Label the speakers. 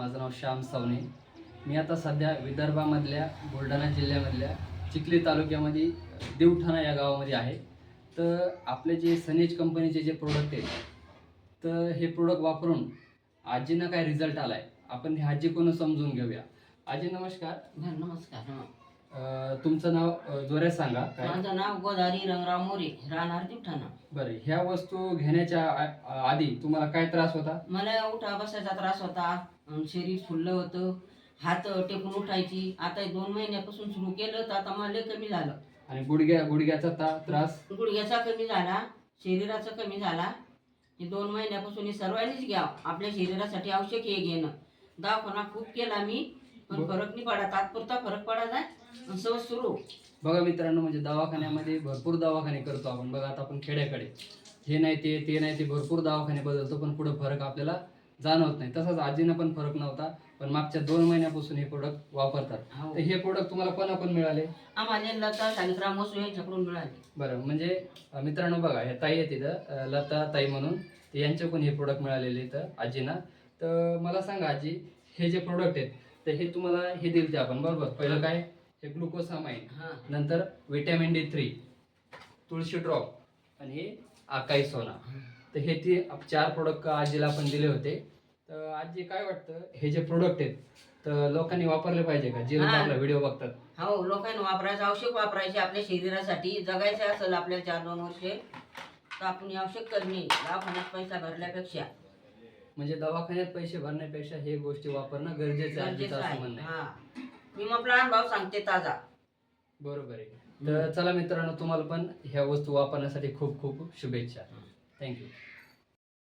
Speaker 1: माझं नाव श्याम सावने. मी आता सध्या विदर्भामधल्या बुलढाणा जिल्ह्यामधल्या चिखली तालुक्यामध्ये देवठाणा या गावामध्ये आहे. तर आपले जे सनेज कंपनीचे जे प्रोडक्ट आहेत तर हे प्रोडक्ट वापरून आजींना काय रिझल्ट आला आहे आपण हे आजी कोण समजून घेऊया. आजी नमस्कार.
Speaker 2: नमस्कार
Speaker 1: तुमचं नाव अं, जोऱ्यात सांगा. काय?
Speaker 2: माझं नाव गोदारी रंगराव मोरे राहणार दिवठाणा
Speaker 1: बरं ह्या वस्तू घेण्याच्या आ- आधी तुम्हाला काय त्रास होता?
Speaker 2: मला उठा बसायचा त्रास होता. शरीर फुललं होतं. हात टेकून उठायची. आता हे दोन महिन्यापासून सुरू केलं तर आता मला लय कमी झालं.
Speaker 1: आणि गुडघ्या गुडघ्याचा ता- त्रास?
Speaker 2: गुडघ्याचा कमी झाला. शरीराचा कमी झाला. हे दोन महिन्यापासून हे सर्वांनीच घ्या. आपल्या शरीरासाठी आवश्यक हे घेणं. दवाखाना खूप केला मी. पण फरक नाही पडा तात्पुरता फरक पडा जाय सहज सुरू.
Speaker 1: बघा मित्रांनो म्हणजे दवाखान्यामध्ये भरपूर दवाखाने करतो आपण. बघा आता आपण खेड्याकडे. हे नाही ते ते नाही ते भरपूर दवाखाने बदलतो पण पुढे फरक आपल्याला जाणवत नाही. तसंच आजीनं पण फरक नव्हता पण मागच्या दोन महिन्यापासून हे प्रोडक्ट वापरतात.
Speaker 2: हो.
Speaker 1: तर हे प्रोडक्ट तुम्हाला कोणाकडून मिळाले?
Speaker 2: आम्हाला लता शालिग्राम मोसू यांच्याकडून मिळाले.
Speaker 1: बरं म्हणजे अं, मित्रांनो बघा हे ताई आहेत इथं अं, लता ताई म्हणून. तर यांच्याकडून हे प्रोडक्ट मिळालेले इथं आजीना. तर मला सांगा आजी हे जे प्रोडक्ट आहेत तर हे तुम्हाला हे दिलते आपण बरोबर? पहिलं काय? हे ग्लुकोसामाइन
Speaker 2: हा.
Speaker 1: नंतर vitamin D three tulsi drop आणि हे आकाई सोना. तर हे ती चार प्रोडक्ट आजीला आपण दिले होते. तर आजी काय वाटतं? हे जे प्रोडक्ट आहेत तर लोकांनी वापरले पाहिजे का? जे लोक
Speaker 2: हा.
Speaker 1: आपला व्हिडिओ बघतात.
Speaker 2: हो लोकांनी वापरायचं औषध वापरायचे आपल्या शरीरासाठी. जगायचं असेल आपल्याला चार दोन वर्षे तर आपण हे औषध करणे दवाखान्यात पैसा भरल्यापेक्षा.
Speaker 1: म्हणजे दवाखान्यात पैसे भरण्यापेक्षा हे गोष्टी वापरणं गरजेचं आहे
Speaker 2: गरजेचं
Speaker 1: असं
Speaker 2: आहे
Speaker 1: म्हणणं आहे.
Speaker 2: हा. मी आपला अनुभव सांगते ताजा.
Speaker 1: बरोबर आहे. तर चला मित्रांनो तुम्हाला पण ह्या वस्तू वापरण्यासाठी खूप खूप शुभेच्छा. थँक्यू